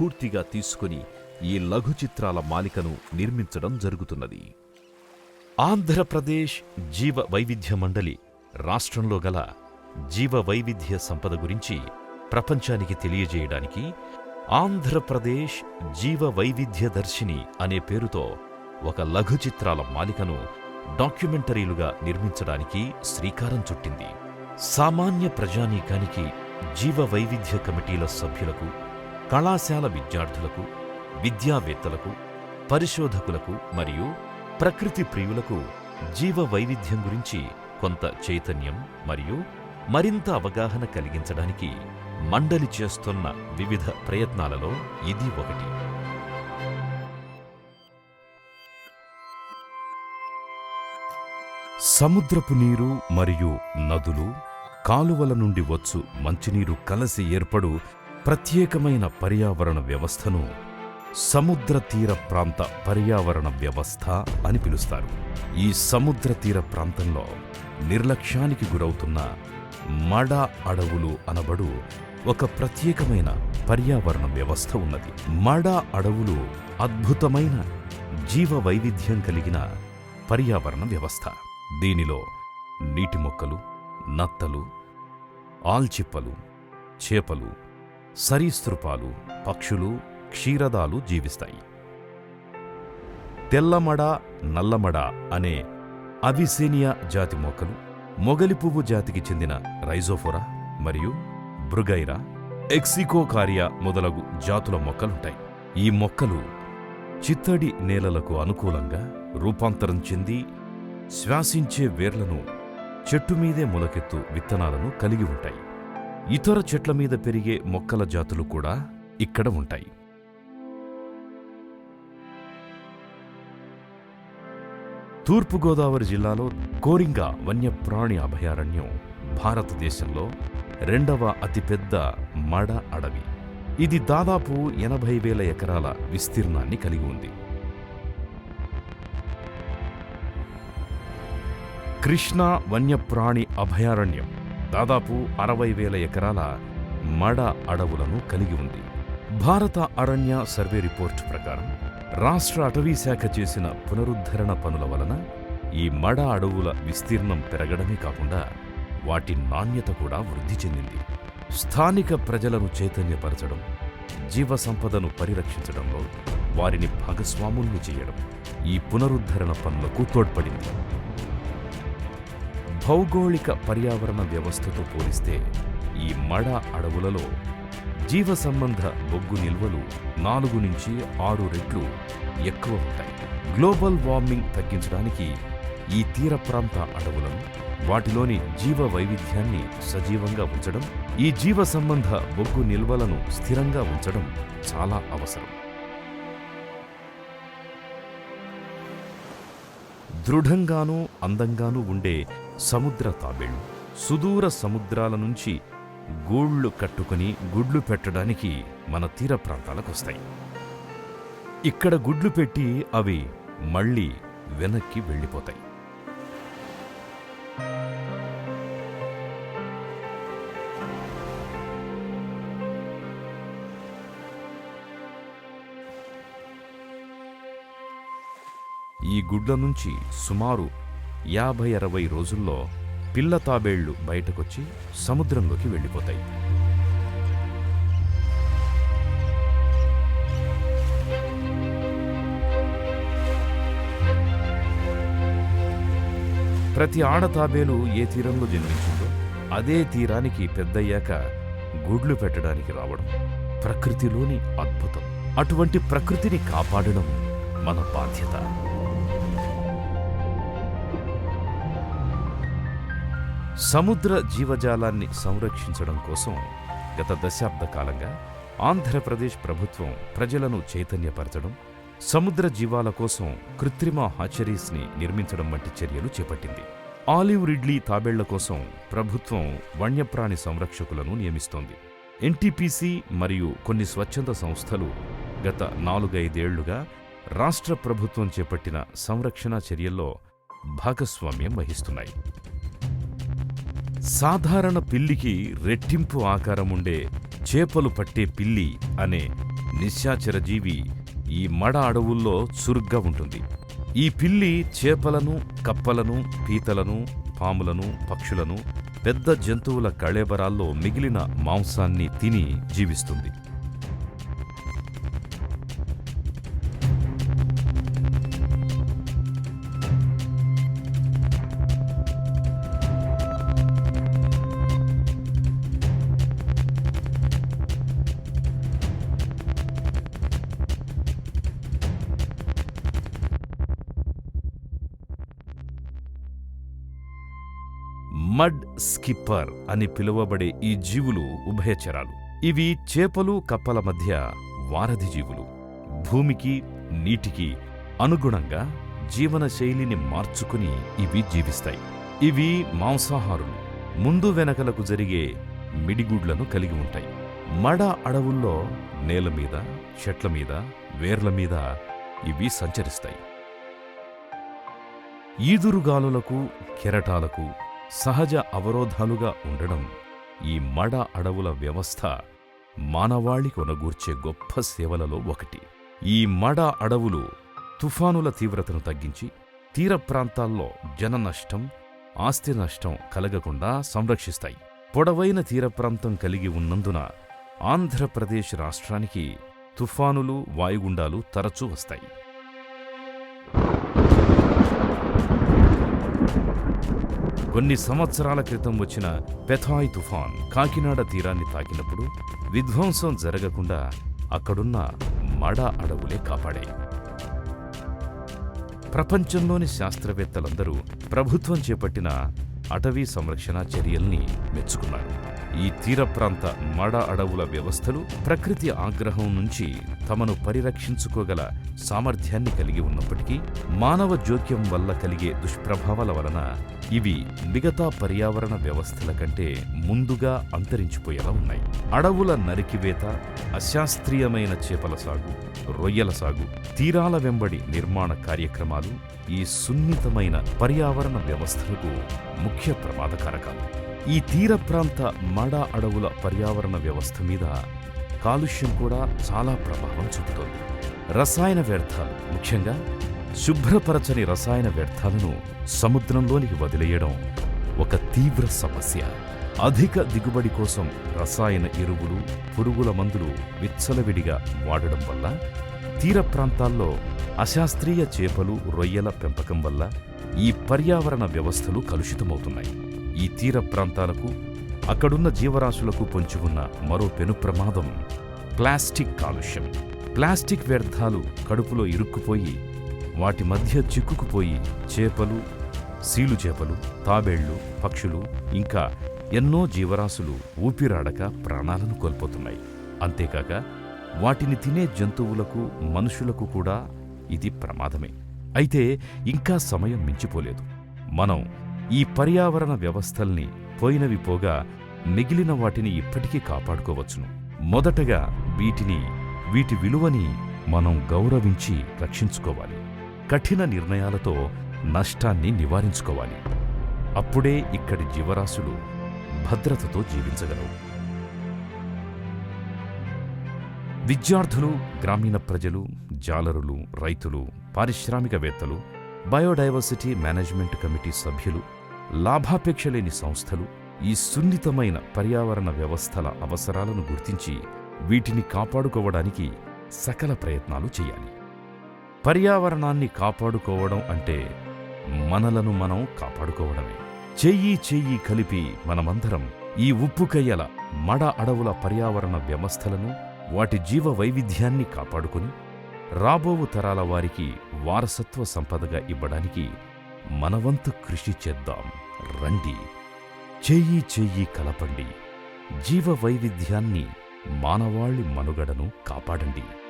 స్ఫూర్తిగా తీసుకుని ఈ లఘు చిత్రాల మాలికను నిర్మించడం జరుగుతున్నది. ఆంధ్రప్రదేశ్ జీవ వైవిధ్య మండలి రాష్ట్రంలో గల జీవ వైవిధ్య సంపద గురించి ప్రపంచానికి తెలియజేయడానికి ఆంధ్రప్రదేశ్ జీవ వైవిధ్య దర్శిని అనే పేరుతో ఒక లఘు చిత్రాల మాలికను డాక్యుమెంటరీలుగా నిర్మించడానికి శ్రీకారం చుట్టింది. సామాన్య ప్రజానీకానికి జీవ వైవిధ్య కమిటీల సభ్యులకు కళాశాల విద్యార్థులకు విద్యావేత్తలకు పరిశోధకులకు మరియు ప్రకృతి ప్రియులకు జీవ వైవిధ్యం గురించి కొంత చైతన్యం మరియు మరింత అవగాహన కలిగించడానికి మండలి చేస్తున్న వివిధ ప్రయత్నాలలో ఇది ఒకటి. సముద్రపు నీరు మరియు నదులు కాలువల నుండి వచ్చు మంచినీరు కలసి ఏర్పడు ప్రత్యేకమైన పర్యావరణ వ్యవస్థను సముద్ర తీర ప్రాంత పర్యావరణ వ్యవస్థ అని పిలుస్తారు. ఈ సముద్ర తీర ప్రాంతంలో నిర్లక్ష్యానికి గురవుతున్న మడ అడవులు అనబడు ఒక ప్రత్యేకమైన పర్యావరణ వ్యవస్థ ఉన్నది. మడ అడవులు అద్భుతమైన జీవ వైవిధ్యం కలిగిన పర్యావరణ వ్యవస్థ. దీనిలో నీటి మొక్కలు నత్తలు ఆల్చిప్పలు చేపలు సరీసృపాలు పక్షులు క్షీరదాలు జీవిస్తాయి. తెల్లమడ నల్లమడ అనే అవిసేనియా జాతి మొక్కలు మొగలి పువ్వు జాతికి చెందిన రైజోఫోరా మరియు బృగైరా ఎక్సికోకారియా మొదలగు జాతుల మొక్కలుంటాయి. ఈ మొక్కలు చిత్తడి నేలలకు అనుకూలంగా రూపాంతరం చెంది శ్వాసించే వేర్లను చెట్టు మీదే మొలకెత్తు విత్తనాలను కలిగి ఉంటాయి. ఇతర చెట్ల మీద పెరిగే మొక్కల జాతులు కూడా ఇక్కడ ఉంటాయి. తూర్పుగోదావరి జిల్లాలో కోరింగ వన్యప్రాణి అభయారణ్యం భారతదేశంలో రెండవ అతిపెద్ద మడ అడవి. ఇది దాదాపు ఎనభై వేల ఎకరాల విస్తీర్ణాన్ని కలిగి ఉంది. కృష్ణా వన్యప్రాణి అభయారణ్యం దాదాపు అరవై వేల ఎకరాల మడ అడవులను కలిగి ఉంది. భారత అరణ్య సర్వే రిపోర్ట్ ప్రకారం రాష్ట్ర అటవీశాఖ చేసిన పునరుద్ధరణ పనుల వలన ఈ మడ అడవుల విస్తీర్ణం పెరగడమే కాకుండా వాటి నాణ్యత కూడా వృద్ధి చెందింది. స్థానిక ప్రజలను చైతన్యపరచడం జీవ సంపదను పరిరక్షించడంలో వారిని భాగస్వాముల్ని చేయడం ఈ పునరుద్ధరణ పనులకు తోడ్పడింది. భౌగోళిక పర్యావరణ వ్యవస్థతో పోలిస్తే ఈ మడ అడవులలో జీవ సంబంధ బొగ్గు నిల్వలు నాలుగు నుంచి ఆరు రెట్లు ఎక్కువ ఉంటాయి. గ్లోబల్ వార్మింగ్ తగ్గించడానికి ఈ తీర ప్రాంత అడవులను వాటిలోని జీవ వైవిధ్యాన్ని సజీవంగా ఉంచడం ఈ జీవ సంబంధ బొగ్గు నిల్వలను స్థిరంగా ఉంచడం చాలా అవసరం. దృఢంగానూ అందంగానూ ఉండే సముద్ర తాబేళ్ళు సుదూర సముద్రాల నుంచి గూళ్ళు కట్టుకుని గుడ్లు పెట్టడానికి మన తీర ప్రాంతాలకొస్తాయి. ఇక్కడ గుడ్లు పెట్టి అవి మళ్ళీ వెనక్కి వెళ్ళిపోతాయి. ఈ గుడ్ల నుంచి సుమారు యాభై అరవై రోజుల్లో పిల్ల తాబేళ్ళు బయటకొచ్చి సముద్రంలోకి వెళ్ళిపోతాయి. ప్రతి ఆడ తాబేలు ఏ తీరంలో జన్మించిందో అదే తీరానికి పెద్దయ్యాక గుడ్లు పెట్టడానికి రావడం ప్రకృతిలోని అద్భుతం. అటువంటి ప్రకృతిని కాపాడడం మన బాధ్యత. సముద్ర జీవజాలాన్ని సంరక్షించడం కోసం గత దశాబ్ద కాలంగా ఆంధ్రప్రదేశ్ ప్రభుత్వం ప్రజలను చైతన్యపరచడం సముద్ర జీవాల కోసం కృత్రిమ హాచరీస్ని నిర్మించడం వంటి చర్యలు చేపట్టింది. ఆలివ్ రిడ్లీ తాబేళ్ళ కోసం ప్రభుత్వం వన్యప్రాణి సంరక్షకులను నియమిస్తోంది. ఎన్టీపీసీ మరియు కొన్ని స్వచ్ఛంద సంస్థలు గత నాలుగైదేళ్ళుగా రాష్ట్ర ప్రభుత్వం చేపట్టిన సంరక్షణ చర్యల్లో భాగస్వామ్యం వహిస్తున్నాయి. సాధారణ పిల్లికి రెట్టింపు ఆకారం ఉండే చేపలు పట్టే పిల్లి అనే నిశాచర జీవి ఈ మడ అడవుల్లో చురుగ్గా ఉంటుంది. ఈ పిల్లి చేపలను కప్పలను పీతలను పాములను పక్షులను పెద్ద జంతువుల కళేబరాల్లో మిగిలిన మాంసాన్ని తిని జీవిస్తుంది. మడ్ స్కిప్పర్ అని పిలువబడే ఈ జీవులు ఉభయచరాలు. ఇవి చేపలు కప్పల మధ్య వారధి జీవులు. భూమికి నీటికి అనుగుణంగా జీవనశైలిని మార్చుకుని ఇవి జీవిస్తాయి. ఇవి మాంసాహారులు. ముందు వెనకలకు జరిగే మిడిగుడ్లను కలిగి ఉంటాయి. మడ అడవుల్లో నేల మీద చెట్ల మీద వేర్ల మీద ఇవి సంచరిస్తాయి. ఈదురుగాలులకు కెరటాలకు సహజ అవరోధాలుగా ఉండడం ఈ మడ అడవుల వ్యవస్థ మానవాళి కొనగూర్చే గొప్ప సేవలలో ఒకటి. ఈ మడ అడవులు తుఫానుల తీవ్రతను తగ్గించి తీర ప్రాంతాల్లో జన నష్టం ఆస్తి నష్టం కలగకుండా సంరక్షిస్తాయి. పొడవైన తీర ప్రాంతం కలిగి ఉన్నందున ఆంధ్రప్రదేశ్ రాష్ట్రానికి తుఫానులు వాయుగుండాలు తరచూ వస్తాయి. కొన్ని సంవత్సరాల క్రితం వచ్చిన పెథాయ్ తుఫాన్ కాకినాడ తీరాన్ని తాకినప్పుడు విధ్వంసం జరగకుండా అక్కడున్న మడ అడవులే కాపాడాయి. ప్రపంచంలోని శాస్త్రవేత్తలందరూ ప్రభుత్వం చేపట్టిన అటవీ సంరక్షణ చర్యల్ని మెచ్చుకున్నారు. ఈ తీర ప్రాంత మడ అడవుల వ్యవస్థలు ప్రకృతి ఆగ్రహం నుంచి తమను పరిరక్షించుకోగల సామర్థ్యాన్ని కలిగి ఉన్నప్పటికీ మానవ జోక్యం వల్ల కలిగే దుష్ప్రభావాల వలన ఇవి మిగతా పర్యావరణ వ్యవస్థల కంటే ముందుగా అంతరించిపోయేలా ఉన్నాయి. అడవుల నరికివేత అశాస్త్రీయమైన చేపల సాగు రొయ్యల సాగు తీరాల వెంబడి నిర్మాణ కార్యక్రమాలు ఈ సున్నితమైన పర్యావరణ వ్యవస్థలకు ముఖ్య ప్రమాదకారకాలు. ఈ తీర ప్రాంత మడ అడవుల పర్యావరణ వ్యవస్థ మీద కాలుష్యం కూడా చాలా ప్రభావం చూపుతోంది. రసాయన వ్యర్థాలు ముఖ్యంగా శుభ్రపరచని రసాయన వ్యర్థాలను సముద్రంలోనికి వదిలేయడం ఒక తీవ్ర సమస్య. అధిక దిగుబడి కోసం రసాయన ఎరువులు పురుగుల మందులు విచ్చలవిడిగా వాడడం వల్ల తీర ప్రాంతాల్లో అశాస్త్రీయ చేపలు రొయ్యల పెంపకం వల్ల ఈ పర్యావరణ వ్యవస్థలు కలుషితమవుతున్నాయి. ఈ తీర ప్రాంతాలకు అక్కడున్న జీవరాశులకు పొంచి ఉన్న మరో పెను ప్రమాదం ప్లాస్టిక్ కాలుష్యం. ప్లాస్టిక్ వ్యర్థాలు కడుపులో ఇరుక్కుపోయి వాటి మధ్య చిక్కుకుపోయి చేపలు సీలు చేపలు తాబేళ్ళు పక్షులు ఇంకా ఎన్నో జీవరాశులు ఊపిరాడక ప్రాణాలను కోల్పోతున్నాయి. అంతేకాక వాటిని తినే జంతువులకు మనుషులకు కూడా ఇది ప్రమాదమే. అయితే ఇంకా సమయం మించిపోలేదు. మనం ఈ పర్యావరణ వ్యవస్థల్ని పోయినవి పోగా మిగిలిన వాటిని ఇప్పటికీ కాపాడుకోవచ్చును. మొదటగా వీటిని వీటి విలువని మనం గౌరవించి రక్షించుకోవాలి. కఠిన నిర్ణయాలతో నష్టాన్ని నివారించుకోవాలి. అప్పుడే ఇక్కడి జీవరాశులు భద్రతతో జీవించగలవు. విద్యార్థులు గ్రామీణ ప్రజలు జాలరులు రైతులు పారిశ్రామికవేత్తలు బయోడైవర్సిటీ మేనేజ్మెంట్ కమిటీ సభ్యులు లాభాపేక్ష లేని సంస్థలు ఈ సున్నితమైన పర్యావరణ వ్యవస్థల అవసరాలను గుర్తించి వీటిని కాపాడుకోవడానికి సకల ప్రయత్నాలు చేయాలి. పర్యావరణాన్ని కాపాడుకోవడం అంటే మనలను మనం కాపాడుకోవడమే. చెయ్యి చెయ్యి కలిపి మనమందరం ఈ ఉప్పుకయ్యల మడ అడవుల పర్యావరణ వ్యవస్థలను వాటి జీవ వైవిధ్యాన్ని కాపాడుకుని రాబోవు తరాల వారికి వారసత్వ సంపదగా ఇవ్వడానికి మనవంతు కృషి చేద్దాం. రండి. చెయ్యి చెయ్యి కలపండి. జీవ వైవిధ్యాన్ని మానవాళి మనుగడను కాపాడండి.